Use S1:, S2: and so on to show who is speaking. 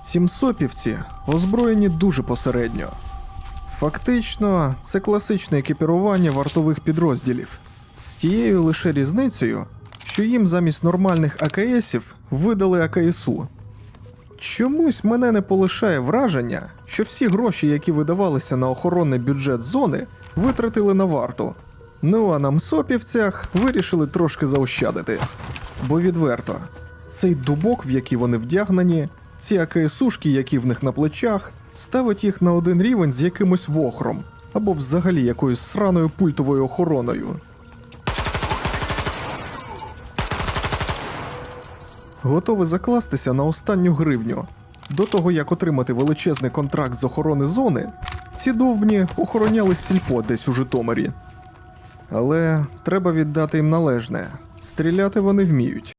S1: Сімсопівці озброєні дуже посередньо. Фактично, це класичне екіпірування вартових підрозділів з тією лише різницею, що їм замість нормальних АКСів видали АКСУ. Чомусь мене не полишає враження, що всі гроші, які видавалися на охоронний бюджет зони, витратили на варту. Ну а на мсопівцях вирішили трошки заощадити. Бо відверто, цей дубок, в який вони вдягнені, ці АКСУшки, які в них на плечах, ставить їх на один рівень з якимось вохром або взагалі якоюсь сраною пультовою охороною. Готовий закластися на останню гривню. До того як отримати величезний контракт з охорони зони, ці довбні охороняли сільпо десь у Житомирі. Але треба віддати їм належне. Стріляти вони вміють.